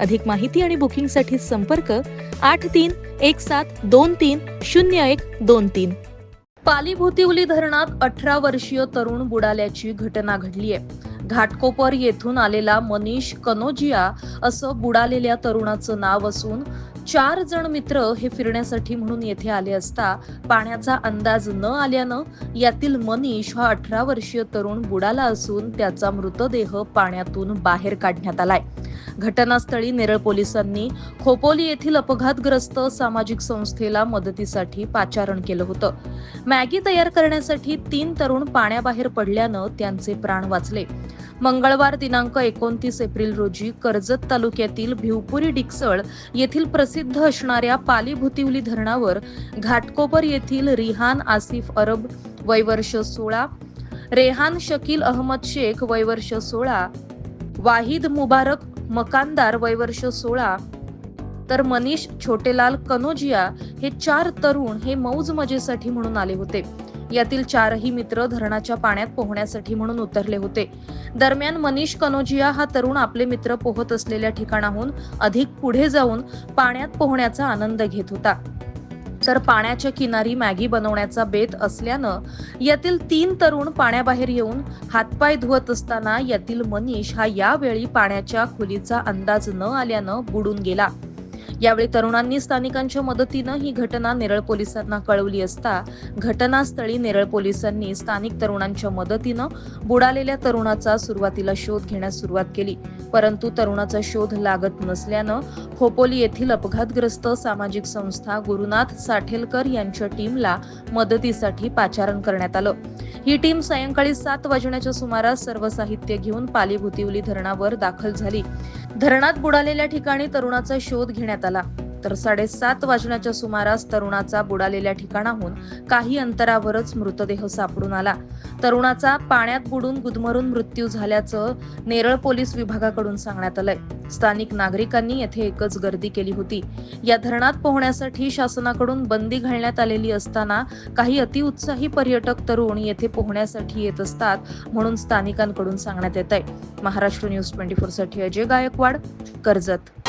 अधिक माहिती आणि बुकिंगसाठी संपर्क आठ तीन एक सात दोन तीन शून्य एक दोन तीन. पाली भोतिवली धरणात अठरा वर्षीय तरुण बुडाल्याची घटना घडली आहे घाटकोपर येथून आलेला मनीष कनोजिया असं बुडालेल्या तरुणाचं नाव असून चार जण मित्र हे फिरण्यासाठी म्हणून येथे आले असता पाण्याचा अंदाज न आल्यानं यातील मनीष हा अठरा वर्षीय तरुण बुडाला असून त्याचा मृतदेह पाण्यातून बाहेर काढण्यात आलाय. घटनास्थळी नेरळ पोलिसांनी खोपोली येथील अपघातग्रस्त सामाजिक संस्थेला मदतीसाठी पाचारण केलं होतं. मॅगी तयार करण्यासाठी तीन तरुण पाण्याबाहेर पडल्यानं त्यांचे प्राण वाचले. मंगळवार दिनांक एकोणतीस एप्रिल रोजी कर्जत तालुक्यातील भिवपुरी डिकसळ येथील प्रसिद्ध असणाऱ्या पालीभुतिवली धरणावर घाटकोपर येथील रिहान आसिफ अरब वयवर्ष सोळा रेहान शकील अहमद शेख वयवर्ष सोळा वाहिद मुबारक मकानदार वयवर्ष सोळा. तर मनीष छोटेलाल कनोजिया हे चार तरुण हे मौज मजेसाठी म्हणून आले होते. यातील चारही मित्र धरणाच्या पाण्यात पोहण्यासाठी म्हणून उतरले होते. दरम्यान मनीष कनोजिया हा तरुण आपले मित्र पोहत असलेल्या ठिकाणाहून अधिक पुढे जाऊन पाण्यात पोहण्याचा आनंद घेत होता. तर पाण्याच्या किनारी मॅगी बनवण्याचा बेत असल्यानं यातील तीन तरुण पाण्याबाहेर येऊन हातपाय धुवत असताना यातील मनीष हा यावेळी पाण्याच्या खोलीचा अंदाज न आल्यानं बुडून गेला. यावेळी तरुणांनी स्थानिकांच्या मदतीनं ही घटना नेरळ पोलिसांना कळवली असता घटनास्थळी नेरळ पोलिसांनी स्थानिक तरुणांच्या मदतीनं बुडालेल्या तरुणाचा सुरुवातीला शोध घेण्यास सुरुवात केली. परंतु तरुणाचा शोध लागत नसल्यानं खोपोली येथील अपघातग्रस्त सामाजिक संस्था गुरुनाथ साठेलकर यांच्या टीमला मदतीसाठी पाचारण करण्यात आलं. ही टीम सायंकाळी सात वाजण्याच्या सुमारास सर्व साहित्य घेऊन पाली भुतिवली धरणावर दाखल झाली. धरणात बुडालेल्या ठिकाणी तरुणाचा शोध घेण्यात आला. तर साडेसात वाजण्याच्या सुमारास तरुणाचा बुडालेल्या ठिकाणाहून काही अंतरावरच मृतदेह सापडून आला. तरुणाचा पाण्यात बुडून गुदमरून मृत्यू झाल्याचं नेरळ पोलीस विभागाकडून सांगण्यात आलंय. स्थानिक नागरिकांनी येथे एकच गर्दी केली होती. या धरणात पोहण्यासाठी शासनाकडून बंदी घालण्यात आलेली असताना काही अतिउत्साही पर्यटक तरुण येथे पोहण्यासाठी येत असतात म्हणून स्थानिकांकडून सांगण्यात येत आहे महाराष्ट्र न्यूज ट्वेंटी फोरसाठी अजय गायकवाड कर्जत.